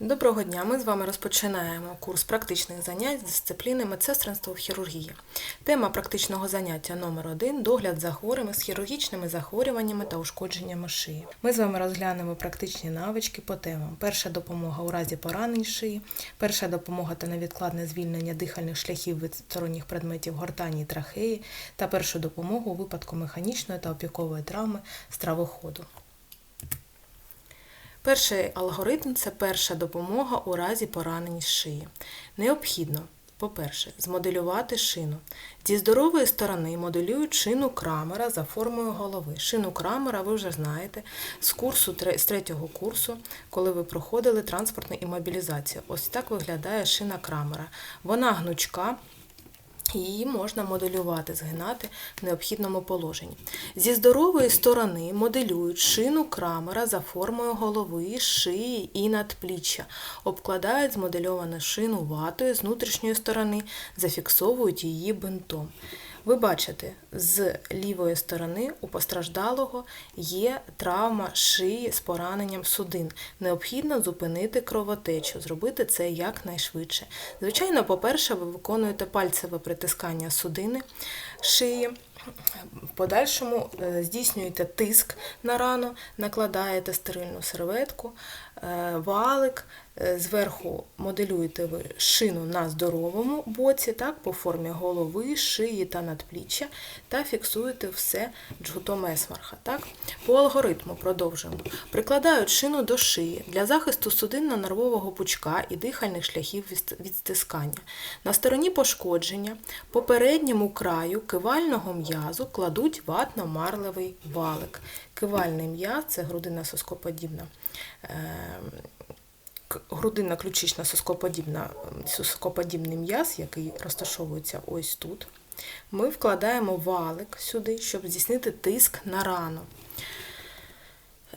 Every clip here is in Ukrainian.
Доброго дня! Ми з вами розпочинаємо курс практичних занять з дисципліни медсестринство в хірургії. Тема практичного заняття номер 1 догляд за хворими з хірургічними захворюваннями та ушкодженнями шиї. Ми з вами розглянемо практичні навички по темам: перша допомога у разі поранень шиї, перша допомога та невідкладне звільнення дихальних шляхів від сторонніх предметів гортані і трахеї та першу допомогу у випадку механічної та опікової травми стравоходу. Перший алгоритм це перша допомога у разі поранень шиї. Необхідно, по-перше, змоделювати шину. Зі здорової сторони моделюють шину крамера за формою голови. Шину крамера ви вже знаєте з курсу з третього курсу, коли ви проходили транспортну імобілізацію. Ось так виглядає шина крамера. Вона гнучка. Її можна моделювати, згинати в необхідному положенні. Зі здорової сторони моделюють шину крамера за формою голови, шиї і надпліччя, обкладають змодельовану шину ватою з внутрішньої сторони, зафіксовують її бинтом. Ви бачите, з лівої сторони у постраждалого є травма шиї з пораненням судин. Необхідно зупинити кровотечу, зробити це якнайшвидше. Звичайно, по-перше, ви виконуєте пальцеве притискання судини шиї. Подальшому е, здійснюєте тиск на рану, накладаєте стерильну серветку, е, валик, зверху моделюєте ви шину на здоровому боці, так, по формі голови, шиї та надпліччя, та фіксуєте все джгутом есмарха. Так. По алгоритму продовжуємо. Прикладають шину до шиї для захисту судинно-нервового пучка і дихальних шляхів від- від стискання. На стороні пошкодження по передньому краю кивального м'язу кладуть ватно-марлевий валик. Кивальний м'яз це грудина соскоподібна. Грудинна ключична соскоподібна, соскоподібний м'яз, який розташовується ось тут. Ми вкладаємо валик сюди, щоб здійснити тиск на рану.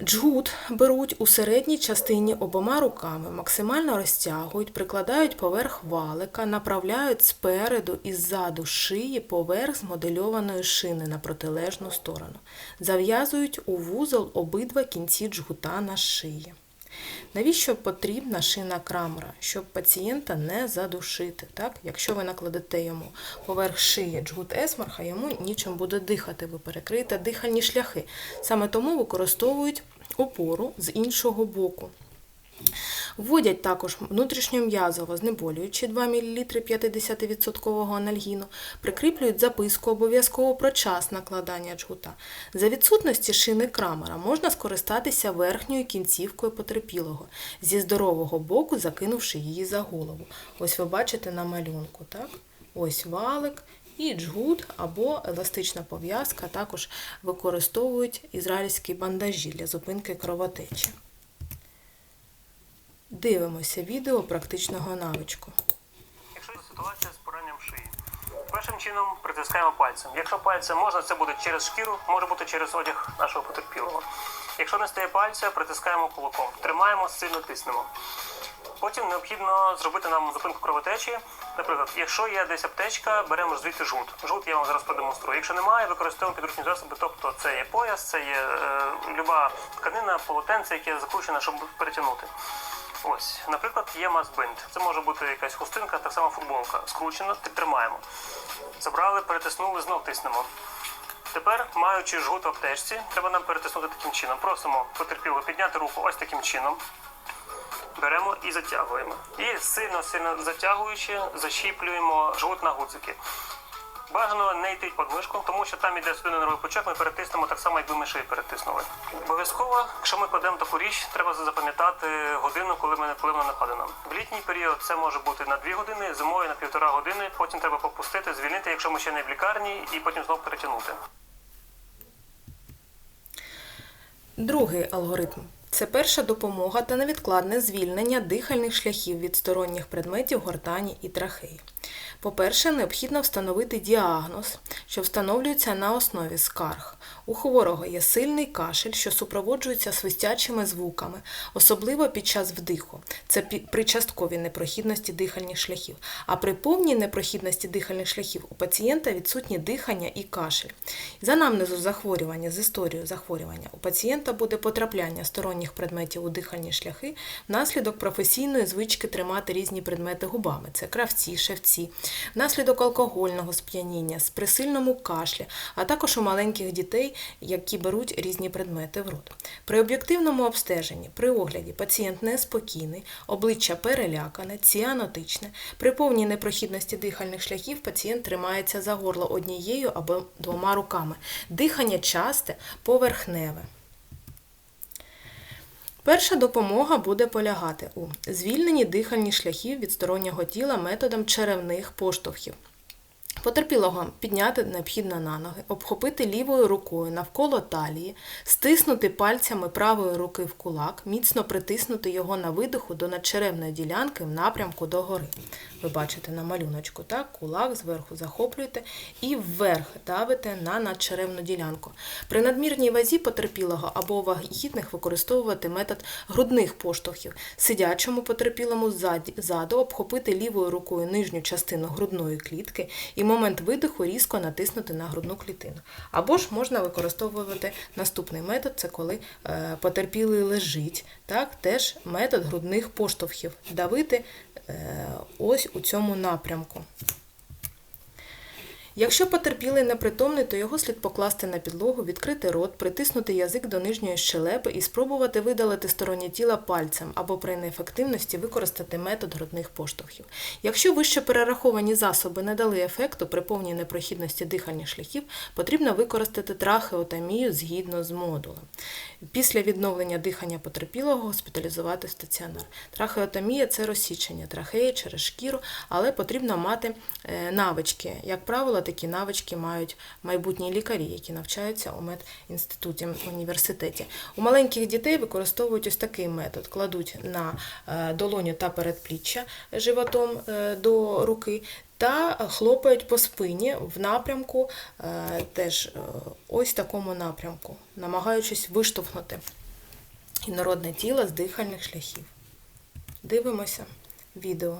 Джгут беруть у середній частині обома руками, максимально розтягують, прикладають поверх валика, направляють спереду і ззаду шиї поверх змодельованої шини на протилежну сторону. Зав'язують у вузол обидва кінці джгута на шиї. Навіщо потрібна шина крамера? Щоб пацієнта не задушити. Так? Якщо ви накладете йому поверх шиї джгут есмарха, йому нічим буде дихати, ви перекриєте дихальні шляхи. Саме тому використовують опору з іншого боку. Вводять також внутрішньом'язово знеболюючи 2 мл 50% анальгіну, прикріплюють записку обов'язково про час накладання джгута. За відсутності шини крамера можна скористатися верхньою кінцівкою потерпілого, зі здорового боку закинувши її за голову. Ось ви бачите на малюнку. Так? Ось валик. І джгут або еластична пов'язка також використовують ізраїльські бандажі для зупинки кровотечі. Дивимося відео практичного навичку. Якщо є ситуація з пораненням шиї, першим чином притискаємо пальцем. Якщо пальцем можна, це буде через шкіру, може бути через одяг нашого потерпілого. Якщо не стає пальця, притискаємо кулаком. Тримаємо, сильно тиснемо. Потім необхідно зробити нам зупинку кровотечі. Наприклад, якщо є десь аптечка, беремо звідти жгут. Жгут я вам зараз продемонструю. Якщо немає, використовуємо підручні засоби, тобто це є пояс, це є е, люба тканина, полотенце, яке закручене, щоб перетягнути. Ось, наприклад, є масбинд. Це може бути якась хустинка, так само футболка. Скручено, тримаємо. Забрали, перетиснули, знов тиснемо. Тепер, маючи жгут в аптечці, треба нам перетиснути таким чином. Просимо потерпілого підняти руку ось таким чином. Беремо і затягуємо. І сильно-сильно затягуючи, защіплюємо жгут на гудзики. Бажано не йти під мишку, тому що там іде судинний пучок, ми перетиснемо так само, якби ми шиї перетиснули. Обов'язково, якщо ми кладемо таку річ, треба запам'ятати годину, коли ми коли вона накладена. В літній період це може бути на 2 години, зимою на півтора години, потім треба попустити, звільнити, якщо ми ще не в лікарні, і потім знову перетягнути. Другий алгоритм це перша допомога та невідкладне звільнення дихальних шляхів від сторонніх предметів гортані і трахеї. По-перше, необхідно встановити діагноз, що встановлюється на основі скарг. У хворого є сильний кашель, що супроводжується свистячими звуками, особливо під час вдиху. Це при частковій непрохідності дихальних шляхів. А при повній непрохідності дихальних шляхів у пацієнта відсутні дихання і кашель. За намнезу захворювання з історією захворювання у пацієнта буде потрапляння сторонніх предметів у дихальні шляхи внаслідок професійної звички тримати різні предмети губами. Це кравці, шевці, внаслідок алкогольного сп'яніння, з присильному кашлі, а також у маленьких дітей, які беруть різні предмети в рот. При об'єктивному обстеженні, при огляді пацієнт неспокійний, обличчя перелякане, ціанотичне. При повній непрохідності дихальних шляхів пацієнт тримається за горло однією або двома руками. Дихання часте, поверхневе. Перша допомога буде полягати у звільненні дихальних шляхів від стороннього тіла методом черевних поштовхів. Потерпілого підняти необхідно на ноги, обхопити лівою рукою навколо талії, стиснути пальцями правої руки в кулак, міцно притиснути його на видиху до надчеревної ділянки в напрямку догори. Ви бачите на малюночку, так? Кулак зверху захоплюєте і вверх давите на надчеревну ділянку. При надмірній вазі потерпілого або вагітних використовувати метод грудних поштовхів. Сидячому потерпілому ззаду обхопити лівою рукою нижню частину грудної клітки і момент видиху різко натиснути на грудну клітину. Або ж можна використовувати наступний метод, це коли е, потерпілий лежить. Так, теж метод грудних поштовхів. Давити е, ось у цьому напрямку. Якщо потерпілий непритомний, то його слід покласти на підлогу, відкрити рот, притиснути язик до нижньої щелепи і спробувати видалити сторонні тіла пальцем або при неефективності використати метод грудних поштовхів. Якщо вище перераховані засоби не дали ефекту при повній непрохідності дихальних шляхів, потрібно використати трахеотомію згідно з модулем. Після відновлення дихання потерпілого госпіталізувати в стаціонар. Трахеотомія це розсічення трахеї через шкіру, але потрібно мати е, навички. Як правило, такі навички мають майбутні лікарі, які навчаються у медінституті університеті. У маленьких дітей використовують ось такий метод: кладуть на е, долоню та передпліччя животом е, до руки. Та хлопають по спині в напрямку, е, теж ось такому напрямку, намагаючись виштовхнути інородне тіло з дихальних шляхів. Дивимося відео.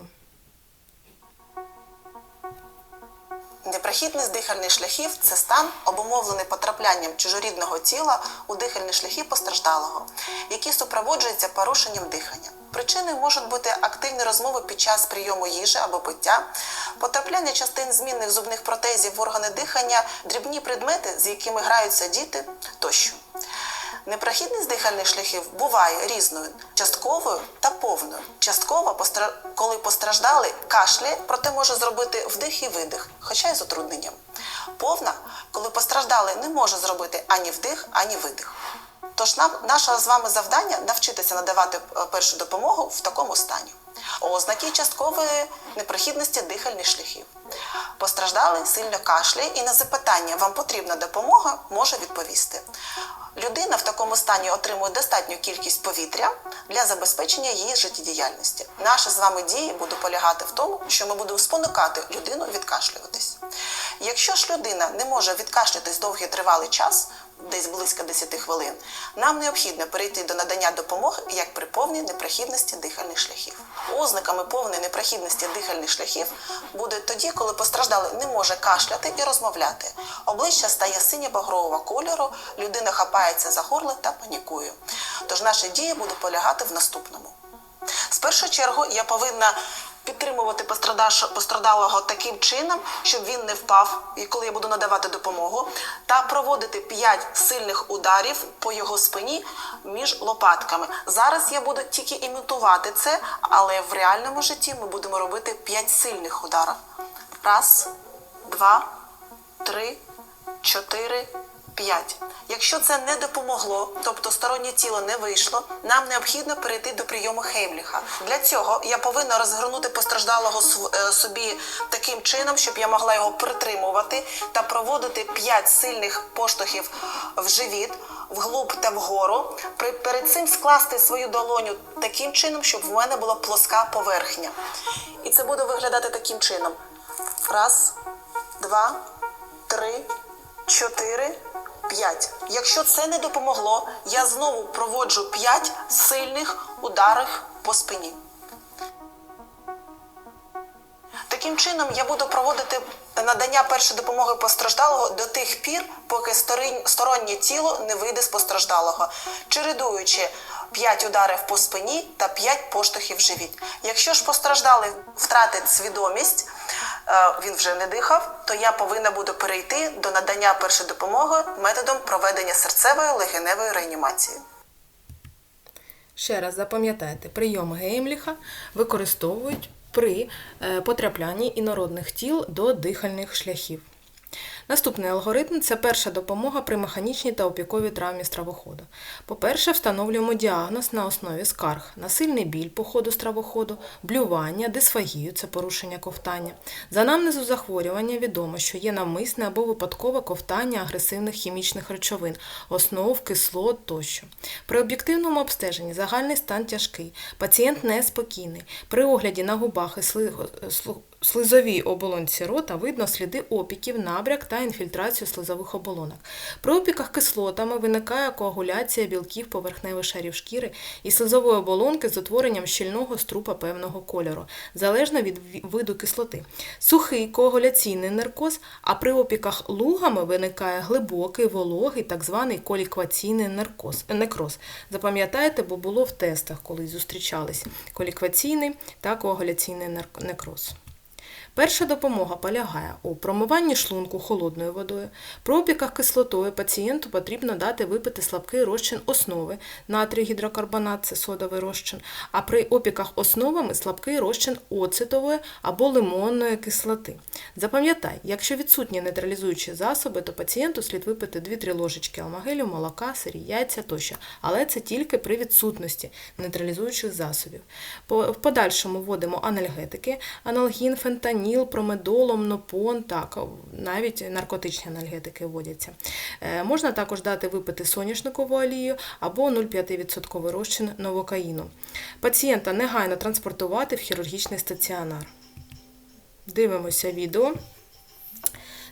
Непрохідність дихальних шляхів це стан, обумовлений потраплянням чужорідного тіла у дихальні шляхи постраждалого, які супроводжуються порушенням дихання. Причиною можуть бути активні розмови під час прийому їжі або пиття, потрапляння частин змінних зубних протезів в органи дихання, дрібні предмети, з якими граються діти тощо. Непрохідність дихальних шляхів буває різною частковою та повною. Часткова, коли постраждали кашляє, проте може зробити вдих і видих, хоча й з утрудненням. Повна, коли постраждали, не може зробити ані вдих, ані видих. Тож нам наше з вами завдання навчитися надавати е, першу допомогу в такому стані. Ознаки часткової непрохідності дихальних шляхів. Постраждалий сильно кашляє і на запитання вам потрібна допомога може відповісти. Людина в такому стані отримує достатню кількість повітря для забезпечення її життєдіяльності. Наші з вами дії будуть полягати в тому, що ми будемо спонукати людину відкашлюватись. Якщо ж людина не може відкашлятись довгий тривалий час, десь близько 10 хвилин, нам необхідно перейти до надання допомоги як при повній непрохідності дихальних шляхів. Ознаками повної непрохідності дихальних шляхів буде тоді, коли постраждалий не може кашляти і розмовляти. Обличчя стає синьо-багрового кольору, людина хапається за горло та панікує. Тож наші дії будуть полягати в наступному. З першої чергу я повинна підтримувати пострадалого таким чином, щоб він не впав, і коли я буду надавати допомогу, та проводити 5 сильних ударів по його спині між лопатками. Зараз я буду тільки імітувати це, але в реальному житті ми будемо робити 5 сильних ударів. Раз, два, три, чотири, п'ять. Якщо це не допомогло, тобто стороннє тіло не вийшло, нам необхідно перейти до прийому Хеймліха. Для цього я повинна розгорнути постраждалого е, собі таким чином, щоб я могла його притримувати та проводити 5 сильних поштовхів в живіт, вглуб та вгору. Перед цим скласти свою долоню таким чином, щоб в мене була плоска поверхня. І це буде виглядати таким чином. Раз, два, три, чотири, п'ять. Якщо це не допомогло, я знову проводжу п'ять сильних ударів по спині. Таким чином я буду проводити надання першої допомоги постраждалого до тих пір, поки стороннє тіло не вийде з постраждалого, чередуючи 5 ударів по спині та 5 поштовхів в живіт. Якщо ж постраждалий втратить свідомість, він вже не дихав, то я повинна буду перейти до надання першої допомоги методом проведення серцевої легеневої реанімації. Ще раз запам'ятайте, прийом Геймліха використовують при е, потраплянні інородних тіл до дихальних шляхів. Наступний алгоритм це перша допомога при механічній та опіковій травмі стравоходу. По-перше, встановлюємо діагноз на основі скарг на сильний біль по ходу стравоходу, блювання, дисфагію це порушення ковтання. За анамнезу захворювання відомо, що є навмисне або випадкове ковтання агресивних хімічних речовин, основ, кислот тощо. При об'єктивному обстеженні загальний стан тяжкий, пацієнт неспокійний. При огляді на губах і сли- слу- слизовій оболонці рота видно сліди опіків, набряк та інфільтрацію слизових оболонок. При опіках кислотами виникає коагуляція білків поверхневих шарів шкіри і слизової оболонки з утворенням щільного струпа певного кольору, залежно від виду кислоти. Сухий коагуляційний наркоз, а при опіках лугами виникає глибокий, вологий, так званий колікваційний наркоз, некроз. Запам'ятайте, бо було в тестах, коли зустрічались колікваційний та коагуляційний некроз. Перша допомога полягає у промиванні шлунку холодною водою. При опіках кислотою пацієнту потрібно дати випити слабкий розчин основи, натрій гідрокарбонат це содовий розчин, а при опіках основами слабкий розчин оцетової або лимонної кислоти. Запам'ятай, якщо відсутні нейтралізуючі засоби, то пацієнту слід випити 2-3 ложечки алмагелю, молока, сирі, яйця тощо, але це тільки при відсутності нейтралізуючих засобів. В подальшому вводимо анальгетики, аналгін, фентаніл, промедол, омнопон, так, навіть наркотичні анальгетики вводяться. Е, Можна також дати випити соняшникову олію або 0,5% розчин новокаїну. Пацієнта негайно транспортувати в хірургічний стаціонар. Дивимося відео.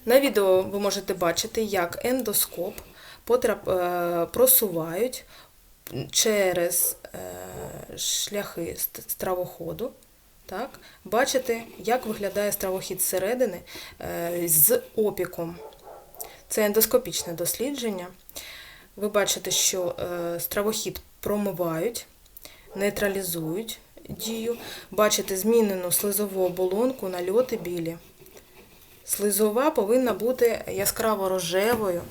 На відео ви можете бачити, як ендоскоп е, просувають через е, шляхи стравоходу. Так? Бачите, як виглядає стравохід зсередини е, з опіком. Це ендоскопічне дослідження. Ви бачите, що е, стравохід промивають, нейтралізують дію. Бачите змінену слизову оболонку, нальоти білі. Слизова повинна бути яскраво рожевою,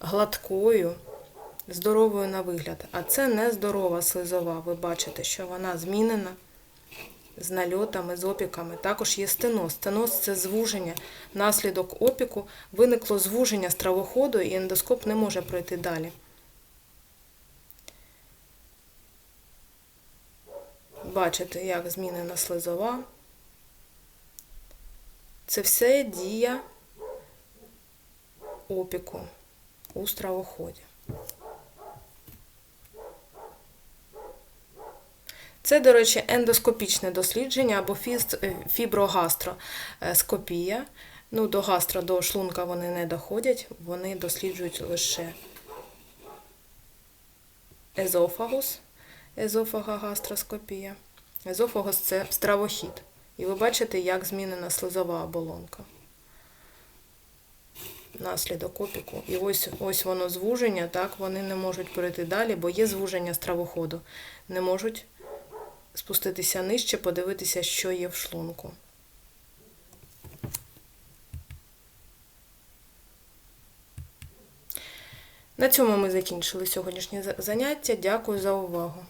гладкою, здоровою на вигляд. А це не здорова слизова. Ви бачите, що вона змінена з нальотами, з опіками. Також є стеноз. Стеноз це звуження. Наслідок опіку виникло звуження стравоходу, і ендоскоп не може пройти далі. Бачите, як змінена слизова. Це все дія опіку у стравоході. Це, до речі, ендоскопічне дослідження або е, фіброгастроскопія. Ну, до гастро, до шлунка вони не доходять, вони досліджують лише езофагус, езофагогастроскопія. Езофагус це стравохід. І ви бачите, як змінена слизова оболонка. Наслідок опіку. І ось, ось воно звуження, так, вони не можуть перейти далі, бо є звуження стравоходу. Не можуть спуститися нижче, подивитися, що є в шлунку. На цьому ми закінчили сьогоднішнє заняття. Дякую за увагу.